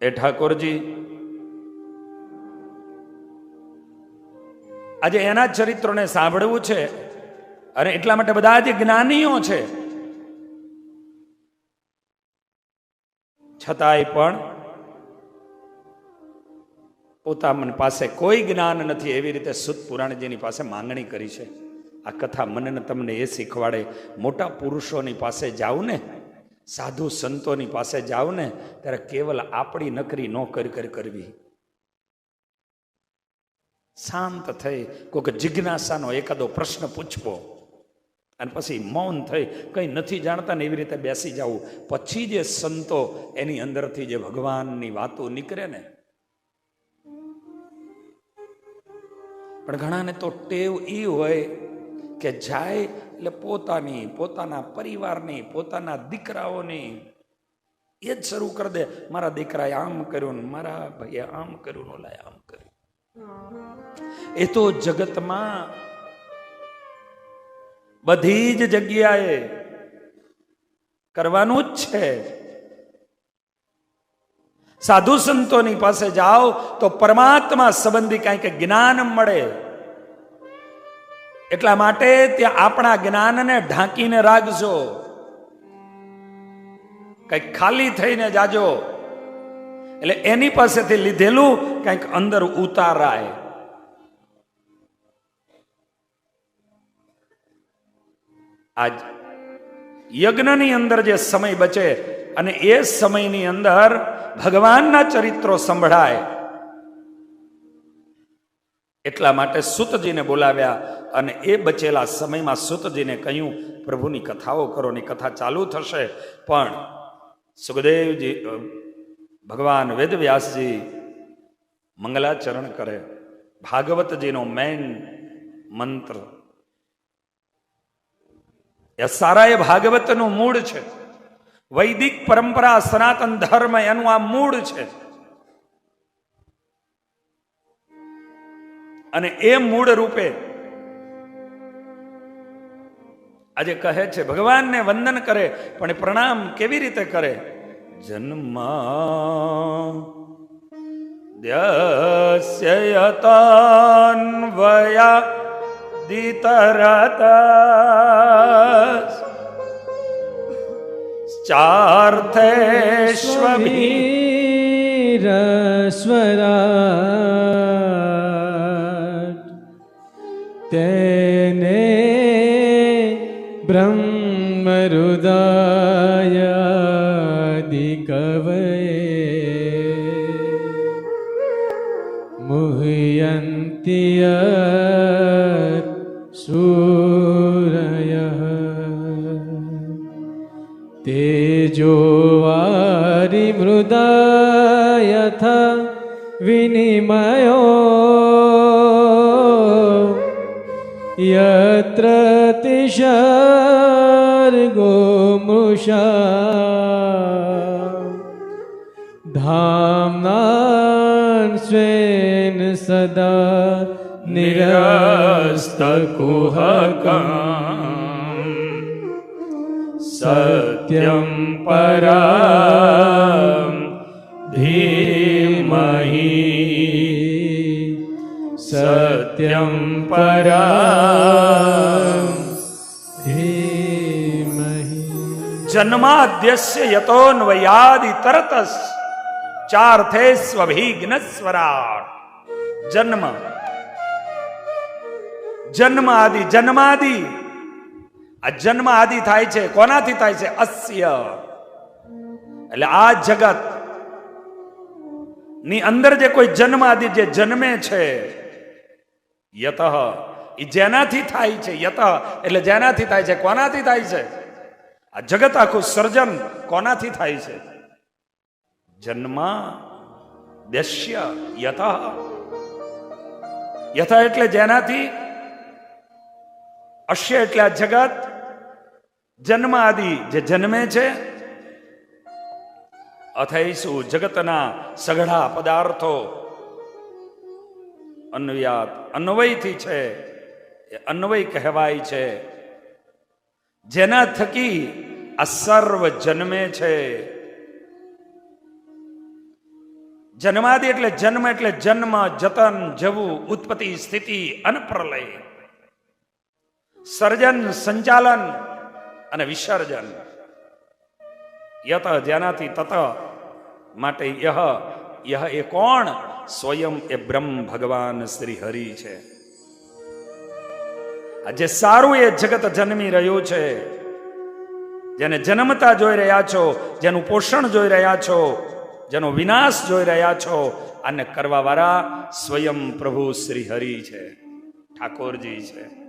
એ ઠાકોરજી, આજે એના ચરિત્રોને સાંભળવું છે અને એટલા માટે બધા જે જ્ઞાનીઓ છે. છતાંય પણ પોતા મન પાસે કોઈ જ્ઞાન નથી, એવી રીતે સુત પાસે માંગણી કરી છે. આ કથા મને તમને એ શીખવાડે, મોટા પુરુષોની પાસે જાઉં ને સાધુ સંતોની પાસે જાઓ ને, ત્યારે કેવલ આપણી નકરી ન કરી કરી કરવી. શાંત થઈ, કોઈક જિજ્ઞાસાનો એકાદો પ્રશ્ન પૂછવો. અને પછી મૌન થઈ, કંઈ નથી જાણતા ને એવી રીતે બેસી જવું પછી જે સંતો એની અંદરથી જે ભગવાનની વાતો નીકળે ને. પણ ઘણાને તો ટેવ એ હોય કે જાય એટલે પોતાની, પોતાના પરિવારની, પોતાના દીકરાઓની એ જ શરૂ કરી દે. મારા દીકરાએ આમ કર્યું ને મારા ભાઈએ આમ કર્યું ને ઓલાએ આમ કર્યું. એ તો જગતમાં બધી જ જગ્યાએ કરવાનું જ છે. સાધુ સંતોની પાસે જાઓ તો પરમાત્મા સંબંધી કાંઈક જ્ઞાન મળે. એટલા માટે ત્યાં આપણા જ્ઞાનને ઢાંકીને રાખજો. કંઈક ખાલી થઈને જાજો. એટલે એની પાસેથી લીધેલું કંઈક અંદર ઉતારાય. આજ યજ્ઞની અંદર જે સમય બચે અને એ સમયની અંદર ભગવાનના ચરિત્રો સંભળાય. એટલા માટે સુતજીને બોલાવ્યા અને એ બચેલા સમયમાં સુતજીને કહ્યું, પ્રભુની કથાઓ કરો ની કથા ચાલુ થશે. પણ સુખદેવજી ભગવાન વેદવ્યાસજી મંગલાચરણ કરે. ભાગવતજીનો મેન મંત્ર, એ સારા એ ભાગવતનું મૂળ છે. વૈદિક પરંપરા, સનાતન ધર્મ એનું આ મૂળ છે. અને એ મૂળ રૂપે આજે કહે છે, ભગવાનને વંદન કરે, પણ પ્રણામ કેવી રીતે કરે? જન્મ દિતરત ચાર્થેષ્વભી વીરસ્વરાટ ब्रह्मरुदायादिकवये मुह्यन्ति सूरयः सूरय ते जो वारिमृदा यथ विनिमयो यत्र तिश धाम्नान् स्वेन सदा निरस् सत्यं परा धीमहि। सत्यं परा જન્માદ્યસ્ય યતોન્વયાદિ તરતસ ચાર્થે સ્વભિઘ્ન સ્વરાટ જન્મ જન્મ આદિ જન્માદિ આ જન્મ આદિ થાય છે કોનાથી થાય છે અસ્ય એટલે આ જગતની અંદર જે કોઈ જન્મ આદિ જે જન્મે છે, યત. એ જેનાથી થાય છે, યત. એટલે જેનાથી થાય છે, કોનાથી થાય છે? આ જગત આખું સર્જન કોનાથી થાય છે? જન્મ દેશ્ય યથા યથા એટલે જેનાથી અશ્ય એટલે આ જગત. જન્મ આદિ જે જન્મે છે, અથૈસુ જગતના સઘળા પદાર્થો. અન્વયાત અન્વયથી છે, એ અન્વય કહેવાય છે. જેના થકી આ સર્વ જન્મે છે. જન્માદિ એટલે જન્મ એટલે જન્મ, જતન, જવું, ઉત્પત્તિ, સ્થિતિ અને પ્રલય. સર્જન, સંચાલન અને વિસર્જન. યત જેનાથી તત માટે યહ યહ એ કોણ? સ્વયં એ બ્રહ્મ ભગવાન શ્રી હરિ છે. આ જે સારું એ જગત જન્મી રહ્યું છે. જેને જન્મતા જોઈ રહ્યા છો, જેનું પોષણ જોઈ રહ્યા છો, જેનો વિનાશ જોઈ રહ્યા છો અને કરવા વાળા સ્વયં પ્રભુ શ્રી હરિ છે, ઠાકોરજી છે.